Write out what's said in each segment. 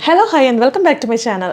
hello hi and welcome back to my channel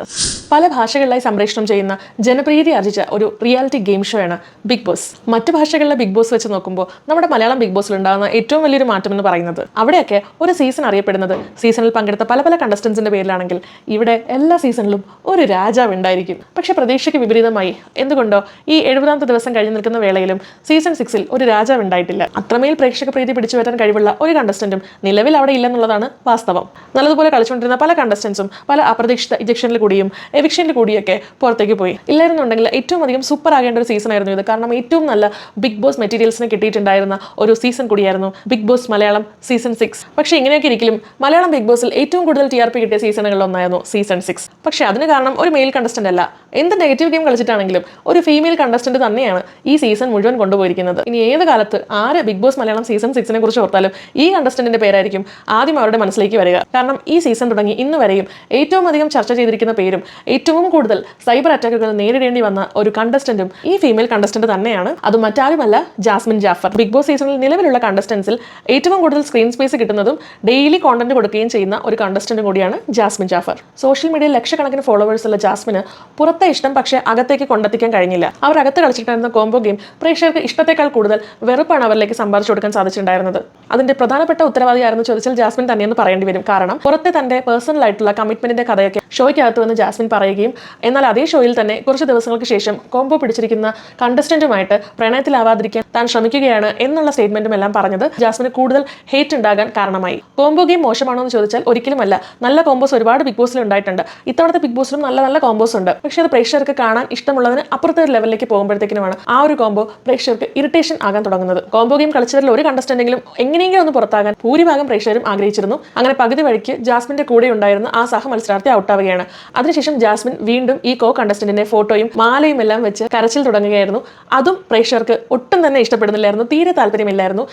പല ഭാഷകളിലായി സംപ്രേഷണം ചെയ്യുന്ന ജനപ്രീതി ആർജിച്ച ഒരു റിയാലിറ്റി ഗെയിം ഷോ ആണ് ബിഗ് ബോസ്. മറ്റ് ഭാഷകളിലെ ബിഗ് ബോസ് വെച്ച് നോക്കുമ്പോൾ നമ്മുടെ മലയാളം ബിഗ് ബോസിൽ ഉണ്ടാകുന്ന ഏറ്റവും വലിയൊരു മാറ്റം എന്ന് പറയുന്നത് അവിടെയൊക്കെ ഒരു സീസൺ അറിയപ്പെടുന്നത്. സീസണിൽ പങ്കെടുത്ത പല പല കണ്ടസ്റ്റൻസിന്റെ പേരിലാണെങ്കിൽ ഇവിടെ എല്ലാ സീസണിലും ഒരു രാജാവ് ഉണ്ടായിരിക്കും. പക്ഷെ പ്രതീക്ഷയ്ക്ക് വിപരീതമായി എന്തുകൊണ്ടോ ഈ എഴുപതാമത്തെ ദിവസം കഴിഞ്ഞു നിൽക്കുന്ന വേളയിലും സീസൺ സിക്സിൽ ഒരു രാജാവ് ഉണ്ടായിട്ടില്ല. അത്രമേൽ പ്രേക്ഷക പ്രീതി പിടിച്ചു വരാൻ കഴിവുള്ള ഒരു കണ്ടസ്റ്റന്റും നിലവിൽ അവിടെ ഇല്ലെന്നുള്ളതാണ് വാസ്തവം. നല്ലതുപോലെ കളിച്ചുകൊണ്ടിരുന്ന പല കണ്ടസ്റ്റൻസും പല അപ്രതീക്ഷിത ഇജക്ഷനിൽ കൂടിയും എവിക്ഷനിൽ കൂടിയൊക്കെ പുറത്തേക്ക് പോയി. ഇല്ലായിരുന്നുണ്ടെങ്കിൽ ഏറ്റവും അധികം സൂപ്പർ ആകേണ്ട ഒരു സീസൺ ആയിരുന്നു ഇത്. കാരണം ഏറ്റവും നല്ല ബിഗ് ബോസ് മെറ്റീരിയൽസിന് കിട്ടിയിട്ടുണ്ടായിരുന്ന ഒരു സീസൺ കൂടിയായിരുന്നു Bigg Boss Malayalam season six പക്ഷേ ഇങ്ങനെയൊക്കെ ഇരിക്കലും മലയാളം ബിഗ് ബോസിൽ ഏറ്റവും കൂടുതൽ ടി ആർ പി കിട്ടിയ സീസണുകളിൽ ഒന്നായിരുന്നു സീസൺ സിക്സ് പക്ഷേ അതിന് കാരണം ഒരു മെയിൽ കണ്ടസ്റ്റന്റ് അല്ല. എന്ത് നെഗറ്റീവ് ഗെയിം കളിച്ചിട്ടാണെങ്കിലും ഒരു ഫീമെയിൽ കണ്ടസ്റ്റന്റ് തന്നെയാണ് ഈ സീസൺ മുഴുവൻ കൊണ്ടുപോയിരിക്കുന്നത്. ഇനി ഏത് കാലത്ത് ആര് ബിഗ് ബോസ് മലയാളം സീസൺ സിക്സിനെ കുറിച്ച് ഓർത്താലും ഈ കണ്ടസ്റ്റന്റിന്റെ പേരായിരിക്കും ആദ്യം അവരുടെ മനസ്സിലേക്ക് വരിക. കാരണം ഈ സീസൺ തുടങ്ങി ഇന്ന് വരെയും ഏറ്റവും അധികം ചർച്ച ചെയ്തിരിക്കുന്ന പേരും ഏറ്റവും കൂടുതൽ സൈബർ അറ്റാക്കുകൾ നേരിടേണ്ടി വന്ന ഒരു കണ്ടസ്റ്റന്റും ഈ ഫീമെയിൽ കണ്ടസ്റ്റന്റ് തന്നെയാണ്. അത് മറ്റാരുമല്ല ജാസ്മിൻ ജാഫർ. ബിഗ് ബോസ് സീസണിൽ നിലവിലുള്ള കണ്ടസ്റ്റൻസിൽ ഏറ്റവും കൂടുതൽ സ്ക്രീൻ സ്പേസ് കിട്ടുന്നതും ഡെയിലി കോണ്ടന്റ് കൊടുക്കുകയും ചെയ്യുന്ന ഒരു കണ്ടസ്റ്റന്റ് കൂടിയാണ് ജാസ്മിൻ ജാഫർ. സോഷ്യൽ മീഡിയയിൽ ലക്ഷക്കണക്കിന് ഫോളോവേഴ്സ് ഉള്ള ജാസ്മിന് പുറത്തെ ഇഷ്ടം പക്ഷേ അകത്തേക്ക് കൊണ്ടെത്തിക്കാൻ കഴിഞ്ഞില്ല. അവർ അകത്ത് കളിച്ചിട്ടുണ്ടായിരുന്ന കോംബോ ഗെയിം പ്രേക്ഷകർക്ക് ഇഷ്ടത്തെക്കാൾ കൂടുതൽ വെറുപ്പാണ് അവരിലേക്ക് സമ്പാദിച്ചു കൊടുക്കാൻ സാധിച്ചിട്ടുണ്ടായിരുന്നത്. അതിന്റെ പ്രധാനപ്പെട്ട ഉത്തരവാദിയായിരുന്നു ചോദിച്ചാൽ ജാസ്മിൻ തന്നെയെന്ന് പറയേണ്ടി വരും. കാരണം പുറത്തെ തന്റെ പേഴ്സണൽ ആയിട്ടുള്ള കമ്മിറ്റ്മെന്റിന്റെ കഥയൊക്കെ ഷോയ്ക്കകത്ത് വന്ന് ജാസ്മിൻ പറയുകയും എന്നാൽ അതേ ഷോയിൽ തന്നെ കുറച്ച് ദിവസങ്ങൾക്ക് ശേഷം കോംബോ പിടിച്ചിരിക്കുന്ന കണ്ടസ്റ്റന്റുമായിട്ട് പ്രണയത്തിലാവാതിരിക്കാൻ താൻ ശ്രമിക്കുകയാണ് എന്നുള്ള സ്റ്റേറ്റ്മെന്റും എല്ലാം പറഞ്ഞത് ജാസ്മിന് കൂടുതൽ ഹേറ്റ് ഉണ്ടാകാൻ കാരണമായി. കോംബോ ഗെയിം മോശമാണോ എന്ന് ചോദിച്ചാൽ ഒരിക്കലുമല്ല. നല്ല കോംബോസ് ഒരുപാട് ബിഗ് ബോസിൽ ഉണ്ടായിട്ടുണ്ട്. ഇത്തവണത്തെ ബിഗ് ബോസിലും നല്ല നല്ല കോംബോസ് ഉണ്ട്. പക്ഷേ അത് പ്രേക്ഷകർക്ക് കാണാൻ ഇഷ്ടമുള്ളതിന് അപ്പുറത്തെ ഒരു ലെവലിലേക്ക് പോകുമ്പോഴത്തേക്കുമാണ് ആ ഒരു കോംബോ പ്രേക്ഷകർക്ക് ഇറിറ്റേഷൻ ആകാൻ തുടങ്ങുന്നത്. കോംബോ ഗെയിം കളിച്ചവരിൽ ഒരു കണ്ടസ്റ്റന്റെങ്കിലും എങ്ങനെയെങ്കിലും ഒന്ന് പുറത്താകാൻ ഭൂരിഭാഗം പ്രേക്ഷകരും ആഗ്രഹിച്ചിരുന്നു. അങ്ങനെ പകുതി വഴിക്ക് ജാസ്മിന്റെ കൂടെ ഉണ്ടായിരുന്ന ആ സഹ മത്സരാർത്ഥി ഔട്ടാവുകയാണ് അതിനുശേഷം ജാസ്മിൻ വീണ്ടും ഈ കോ കണ്ടസ്റ്റന്റിന്റെ ഫോട്ടോയും മാലയും എല്ലാം വെച്ച് കരച്ചിൽ തുടങ്ങുകയായിരുന്നു. അതും പ്രേക്ഷകർക്ക് ഒട്ടും തന്നെ ഇഷ്ടപ്പെടുന്നില്ലായിരുന്നു. തീരെ താല്പര്യമില്ലായിരുന്നു.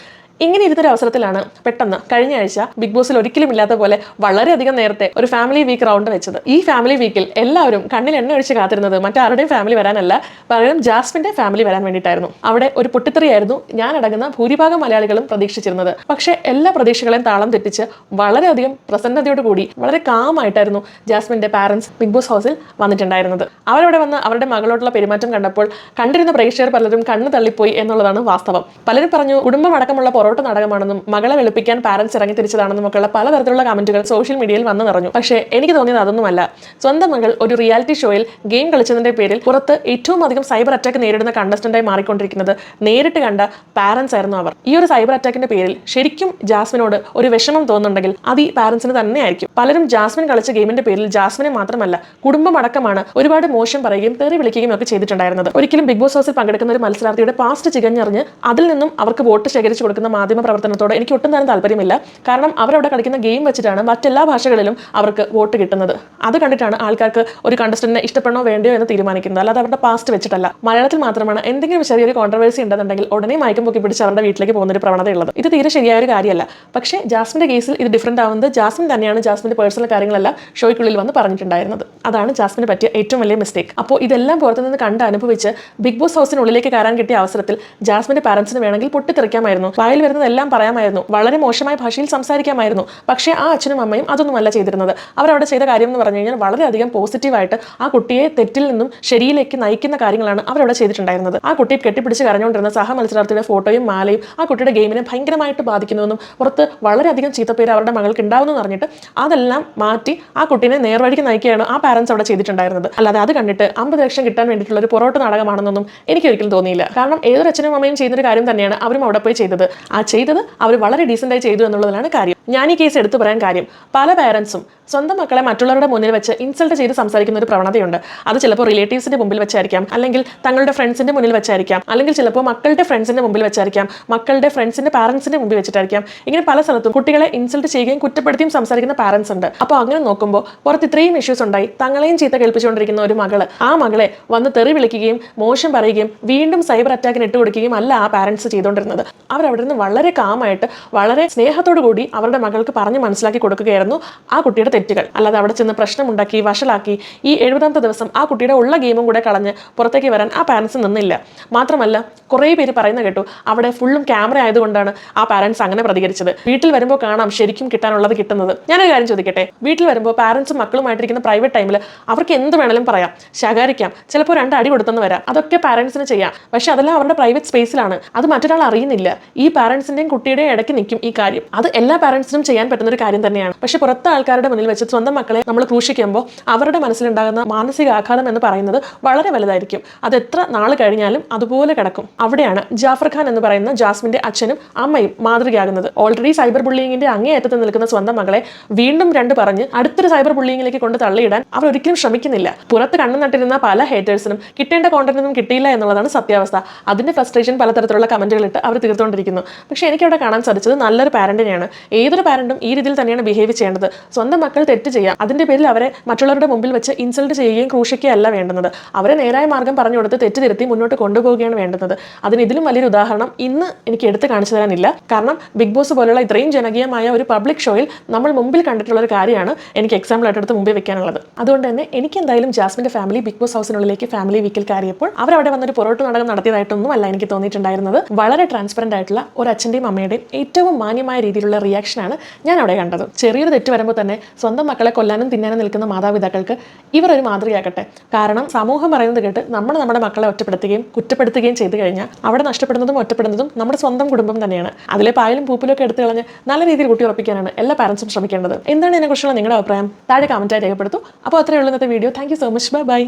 ഇങ്ങനെ ഇരുന്നൊരു അവസരത്തിലാണ് പെട്ടെന്ന് കഴിഞ്ഞ ആഴ്ച ബിഗ് ബോസിൽ ഒരിക്കലും ഇല്ലാത്ത പോലെ വളരെയധികം നേരത്തെ ഒരു ഫാമിലി വീക്ക് റൗണ്ട് വെച്ചത്. ഈ ഫാമിലി വീക്കിൽ എല്ലാവരും കണ്ണിൽ എണ്ണ ഒഴിച്ച് കാത്തിരുന്നത് മറ്റാരുടെയും ഫാമിലി വരാനല്ല പകരം ജാസ്മിന്റെ ഫാമിലി വരാൻ വേണ്ടിയിട്ടായിരുന്നു. അവിടെ ഒരു പൊട്ടിത്തെറിയായിരുന്നു ഞാൻ അടങ്ങുന്ന ഭൂരിഭാഗം മലയാളികളും പ്രതീക്ഷിച്ചിരുന്നത്. പക്ഷേ എല്ലാ പ്രതീക്ഷകളെയും താളം തെറ്റിച്ച് വളരെയധികം പ്രസന്നതയോടുകൂടി വളരെ കാമായിട്ടായിരുന്നു ജാസ്മിന്റെ പാരന്റ്സ് ബിഗ് ബോസ് ഹൗസിൽ വന്നിട്ടുണ്ടായിരുന്നത്. അവരവിടെ വന്ന് അവരുടെ മകളോടുള്ള പെരുമാറ്റം കണ്ടപ്പോൾ കണ്ടിരുന്ന പ്രേക്ഷകർ പലരും കണ്ണു തള്ളിപ്പോയി എന്നുള്ളതാണ് വാസ്തവം. പലരും പറഞ്ഞു കുടുംബം അടക്കമുള്ള പൊറോട്ട നാടകമാണെന്നും മകളെ വെളുപ്പിക്കാൻ പാരന്റ്സ് ഇറങ്ങി തിരിച്ചതാണെന്നും ഒക്കെയുള്ള പലതരത്തിലുള്ള കമന്റുകൾ സോഷ്യൽ മീഡിയയിൽ വന്നു നിറഞ്ഞു. പക്ഷേ എനിക്ക് തോന്നിയത് അതൊന്നുമല്ല. സ്വന്തം മകൾ ഒരു റിയാലിറ്റി ഷോയിൽ ഗെയിം കളിച്ചതിന്റെ പേരിൽ പുറത്ത് ഏറ്റവും അധികം സൈബർ അറ്റാക്ക് നേരിടുന്ന കണ്ടസ്റ്റന്റായി മാറിക്കൊണ്ടിരിക്കുന്നത് നേരിട്ട് കണ്ട പാരന്റ്സ് ആയിരുന്നു അവർ. ഈ ഒരു സൈബർ അറ്റാക്കിന്റെ പേരിൽ ശരിക്കും ജാസ്മിനോട് ഒരു വിഷമം തോന്നുന്നുണ്ടെങ്കിൽ അത് ഈ പാരന്റ്സിന് തന്നെയായിരിക്കും. പലരും ജാസ്മിൻ കളിച്ച ഗെയിമിന്റെ പേരിൽ ജാസ്മിനെ മാത്രമല്ല കുടുംബം അടക്കമാണ് ഒരുപാട് മോശം പറയുകയും തെറി വിളിക്കുകയും ഒക്കെ ചെയ്തിട്ടുണ്ടായിരുന്നത്. ഒരിക്കലും ബിഗ് ബോസ് ഹൗസിൽ പങ്കെടുക്കുന്ന ഒരു മത്സരാർത്ഥിയുടെ പാസ്റ്റ് ചികഞ്ഞറിഞ്ഞ് അതിൽ നിന്നും അവർക്ക് വോട്ട് ശേഖരിച്ചു കൊടുക്കുന്ന മാധ്യമ പ്രവർത്തനത്തോട് എനിക്ക് ഒട്ടും തന്നെ താല്പര്യമില്ല. കാരണം അവരവിടെ കളിക്കുന്ന ഗെയിം വെച്ചിട്ടാണ് മറ്റെല്ലാ ഭാഷകളിലും അവർക്ക് വോട്ട് കിട്ടുന്നത്. അത് കണ്ടിട്ടാണ് ആൾക്കാർക്ക് ഒരു കണ്ടസ്റ്റന്റിനെ ഇഷ്ടപ്പെടണോ വേണ്ടയോ എന്ന് തീരുമാനിക്കുന്നത്. അല്ലാതെ അവരുടെ പാസ്റ്റ് വെച്ചിട്ടല്ല. മലയാളത്തിൽ മാത്രമാണ് എന്തെങ്കിലും ചെറിയൊരു കോൺട്രവേഴ്സി ഉണ്ടെന്നുണ്ടെങ്കിൽ ഉടനെ മയക്കം പൊക്കി പിടിച്ച് അവരുടെ വീട്ടിലേക്ക് പോകുന്ന ഒരു പ്രവണതയുള്ളത്. ഇത് തീരെ ശരിയായ ഒരു കാര്യമല്ല. പക്ഷേ ജാസ്മിന്റെ കേസിൽ ഇത് ഡിഫറെന്റ് ആവുന്നത് ജാസ്മിൻ തന്നെയാണ് ജാസ്മിന്റെ പേഴ്സണൽ കാര്യങ്ങളെല്ലാം ഷോയ്ക്കുള്ളിൽ വന്ന് പറഞ്ഞിട്ടുണ്ടായിരുന്നത്. അതാണ് ജാസ്മിന് പറ്റിയ ഏറ്റവും വലിയ മിസ്റ്റേക്ക് അപ്പോൾ ഇതെല്ലാം പുറത്തുനിന്ന് കണ്ട് അനുഭവിച്ച് ബിഗ് ബോസ് ഹൗസിനുള്ളിലേക്ക് കയറാൻ കിട്ടിയ അവസരത്തിൽ ജാസ്മിന്റെ പാരന്റ്സിന് വേണമെങ്കിൽ പൊട്ടിത്തെറിക്കാമായിരുന്നു. വായിൽ വരുന്നതെല്ലാം പറയാമായിരുന്നു. വളരെ മോശമായ ഭാഷയിൽ സംസാരിക്കാമായിരുന്നു. പക്ഷേ ആ അച്ഛനും അമ്മയും അതൊന്നുമല്ല ചെയ്തിരുന്നത്. അവരവിടെ ചെയ്ത കാര്യം എന്ന് പറഞ്ഞു കഴിഞ്ഞാൽ വളരെയധികം പോസിറ്റീവായിട്ട് ആ കുട്ടിയെ തെറ്റിൽ നിന്നും ശരിയിലേക്ക് നയിക്കുന്ന കാര്യങ്ങളാണ് അവരവിടെ ചെയ്തിട്ടുണ്ടായിരുന്നത്. ആ കുട്ടിയെ കെട്ടിപ്പിടിച്ച് കരഞ്ഞുകൊണ്ടിരുന്ന സഹ മത്സരാർത്ഥിയുടെ ഫോട്ടോയും മാലയും ആ കുട്ടിയുടെ ഗെയിമിനെ ഭയങ്കരമായിട്ട് ബാധിക്കുന്നുവെന്നും പുറത്ത് വളരെയധികം ചീത്തപ്പേര് അവരുടെ മകൾക്ക് ഉണ്ടാവുമെന്ന് പറഞ്ഞിട്ട് അതെല്ലാം മാറ്റി ആ കുട്ടീനെ നേർവഴിക്ക് നയിക്കുകയാണ് ആ പാരൻസ് അവിടെ ചെയ്തിട്ടുണ്ടായിരുന്നത്. അല്ലാതെ അത് കണ്ടിട്ട് അമ്പത് ലക്ഷം കിട്ടാൻ വേണ്ടിയിട്ടുള്ള ഒരു പൊറോട്ട നാടകമാണെന്നൊന്നും എനിക്ക് ഒരിക്കലും തോന്നിയില്ല. കാരണം ഏതൊരു അച്ഛനും അമ്മയും ചെയ്യുന്ന ഒരു കാര്യം തന്നെയാണ് അവരും അവിടെ പോയി ചെയ്തത്. ചെയ്തത് അവർ വളരെ ഡീസന്റായി ചെയ്തു എന്നുള്ളതാണ് കാര്യം. ഞാൻ ഈ കേസ് എടുത്തു പറയാൻ കാര്യം. പല പാരൻസും സ്വന്തം മക്കളെ മറ്റുള്ളവരുടെ മുന്നിൽ വെച്ച് ഇൻസൾട്ട് ചെയ്ത് സംസാരിക്കുന്ന ഒരു പ്രവണതയുണ്ട്. അത് ചിലപ്പോൾ റിലേറ്റീവ്സിന്റെ മുമ്പിൽ വെച്ചായിരിക്കാം. അല്ലെങ്കിൽ തങ്ങളുടെ ഫ്രണ്ട്സിന്റെ മുന്നിൽ വെച്ചായിരിക്കാം. അല്ലെങ്കിൽ ചിലപ്പോൾ മക്കളുടെ ഫ്രണ്ട്സിന്റെ മുമ്പിൽ വെച്ചായിരിക്കാം. മക്കളുടെ ഫ്രണ്ട്സിന്റെ പാരൻസിന്റെ മുമ്പിൽ വെച്ചിട്ടായിരിക്കാം. ഇങ്ങനെ പല സ്ഥലത്തും കുട്ടികളെ ഇൻസൾട്ട് ചെയ്യുകയും കുറ്റപ്പെടുത്തിയും സംസാരിക്കുന്ന പാരൻസ് ഉണ്ട്. അപ്പോൾ അങ്ങനെ നോക്കുമ്പോൾ പുറത്ത് ഇത്രയും ഇഷ്യൂസ് ഉണ്ടായി. തങ്ങളെയും ചീത്ത കേൾപ്പിച്ചുകൊണ്ടിരിക്കുന്ന ഒരു മകൾ ആ മകളെ വന്ന് തെറി വിളിക്കുകയും മോശം പറയുകയും വീണ്ടും സൈബർ അറ്റാക്കിന് ഇട്ട് കൊടുക്കുകയും അല്ല ആ പാരൻസ് ചെയ്തുകൊണ്ടിരുന്നത്. അവരവിടെ നിന്ന് വളരെ കാമായിട്ട് വളരെ സ്നേഹത്തോടു കൂടി അവരുടെ മകൾക്ക് പറഞ്ഞ് മനസ്സിലാക്കി കൊടുക്കുകയായിരുന്നു ആ കുട്ടിയുടെ തെറ്റുകൾ. അല്ലാതെ അവിടെ ചെന്ന് പ്രശ്നമുണ്ടാക്കി വഷളാക്കി ഈ എഴുപതാമത്തെ ദിവസം ആ കുട്ടിയുടെ ഉള്ള ഗെയിമും കൂടെ കളഞ്ഞ് പുറത്തേക്ക് വരാൻ ആ പാരൻസ് നിന്നില്ല. മാത്രമല്ല കുറേ പേര് പറയുന്ന കേട്ടു അവിടെ ഫുള്ളും ക്യാമറ ആയതുകൊണ്ടാണ് ആ പാരൻസ് അങ്ങനെ പ്രതികരിച്ചത്. വീട്ടിൽ വരുമ്പോൾ കാണാം ശരിക്കും കിട്ടാനുള്ളത് കിട്ടുന്നത്. ഞാനൊരു കാര്യം ചോദിക്കട്ടെ? വീട്ടിൽ വരുമ്പോൾ പാരൻസും മക്കളുമായിട്ടിരിക്കുന്ന പ്രൈവറ്റ് ടൈമിൽ അവർക്ക് എന്ത് വേണമെങ്കിലും പറയാം. ശകാരിക്കാം. ചിലപ്പോൾ രണ്ട് അടി കൊടുത്തെന്ന് വരാം. അതൊക്കെ പാരൻസിന് ചെയ്യാം. പക്ഷെ അതെല്ലാം അവരുടെ പ്രൈവറ്റ് സ്പേസിലാണ് അത് മറ്റൊരാൾ അറിയുന്നില്ല. ഈ പാരൻസിന്റെയും കുട്ടിയുടെയും ഇടയ്ക്ക് നിൽക്കും ഈ കാര്യം. അത് എല്ലാ പാരന്റ്സിനും ചെയ്യാൻ പറ്റുന്ന ഒരു കാര്യം തന്നെയാണ്. പക്ഷെ പുറത്തെ ആൾക്കാരുടെ മുന്നിൽ വെച്ച് സ്വന്തം മക്കളെ നമ്മൾ ക്രൂശിക്കുമ്പോൾ അവരുടെ മനസ്സിലുണ്ടാകുന്ന മാനസിക ആഘാതം എന്ന് പറയുന്നത് വളരെ വലുതായിരിക്കും. അത് എത്ര നാൾ കഴിഞ്ഞാലും അതുപോലെ കിടക്കും. അവിടെയാണ് ജാഫർ ഖാൻ എന്ന് പറയുന്ന ജാസ്മിന്റെ അച്ഛനും അമ്മയും മാതൃകയാകുന്നത്. ഓൾറെഡി സൈബർ ബുള്ളിങ്ങിന്റെ അങ്ങേയറ്റത്ത് നിൽക്കുന്ന സ്വന്തം മകളെ വീണ്ടും രണ്ട് പറഞ്ഞ് അടുത്തൊരു സൈബർ ബുള്ളിങ്ങിലേക്ക് കൊണ്ട് തള്ളിയിടാൻ അവർ ഒരിക്കലും ശ്രമിക്കുന്നില്ല. പുറത്ത് കണ്ണു നട്ടിരുന്ന പല ഹേറ്റേഴ്സിനും കിട്ടേണ്ട കോണ്ടന്റ് ഒന്നും കിട്ടിയില്ല എന്നുള്ളതാണ് സത്യാവസ്ഥ. അതിന്റെ ഫ്രസ്ട്രേഷൻ പലതരത്തിലുള്ള കമന്റുകൾ ഇട്ട് അവർ തീർത്തുകൊണ്ടിരിക്കുന്നു. പക്ഷേ എനിക്കവിടെ കാണാൻ സാധിച്ചത് നല്ലൊരു പാരന്റിനെയാണ്. ഏതൊരു പാരന്റും ഈ രീതിയിൽ തന്നെയാണ് ബിഹേവ് ചെയ്യേണ്ടത്. സ്വന്തം മക്കൾ തെറ്റ് ചെയ്യാം അതിന്റെ പേരിൽ അവരെ മറ്റുള്ളവരുടെ മുമ്പിൽ വെച്ച് ഇൻസൾട്ട് ചെയ്യുകയും ക്രൂശിക്കുകയല്ല വേണ്ടുന്നത്. അവരെ നേരായ മാർഗം പറഞ്ഞു കൊടുത്ത് തെറ്റ് തിരുത്തി മുന്നോട്ട് കൊണ്ടുപോവുകയാണ് വേണ്ടുന്നത്. അതിന് ഇതിലും വലിയൊരു ഉദാഹരണം ഇന്ന് എനിക്ക് എടുത്ത് കാണിച്ചു തരാനില്ല. കാരണം ബിഗ് ബോസ് പോലുള്ള ഇത്രയും ജനകീയമായ ഒരു പബ്ലിക് ഷോയിൽ നമ്മൾ മുമ്പിൽ കണ്ടിട്ടുള്ള ഒരു കാര്യമാണ് എനിക്ക് എക്സാമ്പിൾ ആയിട്ട് എടുത്ത് മുമ്പിൽ വെക്കാനുള്ളത്. അതുകൊണ്ട് തന്നെ എനിക്ക് എന്തായാലും ജാസ്മിന്റെ ഫാമിലി ബിഗ് ബോസ് ഹൗസിനുള്ളിലേക്ക് ഫാമിലി വീക്കിൽ കയറിയപ്പോൾ അവരവിടെ വന്നൊരു പുറോട്ട് നാടകം നടത്തിയതായിട്ടൊന്നും അല്ല എനിക്ക് തോന്നിയിട്ടുണ്ടായിരുന്നത്. വളരെ ട്രാൻസ്പെറന്റ് ആയിട്ടുള്ള ഒരു അച്ഛന്റെയും അമ്മയുടെയും ഏറ്റവും മാന്യമായ രീതിയിലുള്ള റിയാക്ഷനാണ് ഞാൻ അവിടെ കണ്ടത്. ചെറിയൊരു തെറ്റ് വരുമ്പോൾ തന്നെ സ്വന്തം മക്കളെ കൊല്ലാനും തിന്നാനും നിൽക്കുന്ന മാതാപിതാക്കൾക്ക് ഇവർ ഒരു മാതൃകയാകട്ടെ. കാരണം സമൂഹം പറയുന്നത് കേട്ട് നമ്മൾ നമ്മുടെ മക്കളെ ഒറ്റപ്പെടുത്തുകയും കുറ്റപ്പെടുത്തുകയും ചെയ്തു കഴിഞ്ഞാൽ അവിടെ നഷ്ടപ്പെടുന്നതും ഒറ്റപ്പെടുന്നതും നമ്മുടെ സ്വന്തം കുടുംബം തന്നെയാണ്. അതിലെ പായലും പൂപ്പിലും ഒക്കെ എടുത്തു കളഞ്ഞ് നല്ല രീതിയിൽ കുട്ടി ഉറപ്പിക്കാനാണ് എല്ലാ പാരൻസും ശ്രമിക്കേണ്ടത്. എന്താണ് ഇതിനെക്കുറിച്ചുള്ള നിങ്ങളുടെ അഭിപ്രായം? താഴെ കമന്റായി രേഖപ്പെടുത്തും. അപ്പോൾ അത്രയുള്ള ഇന്നത്തെ video thank so much bye bye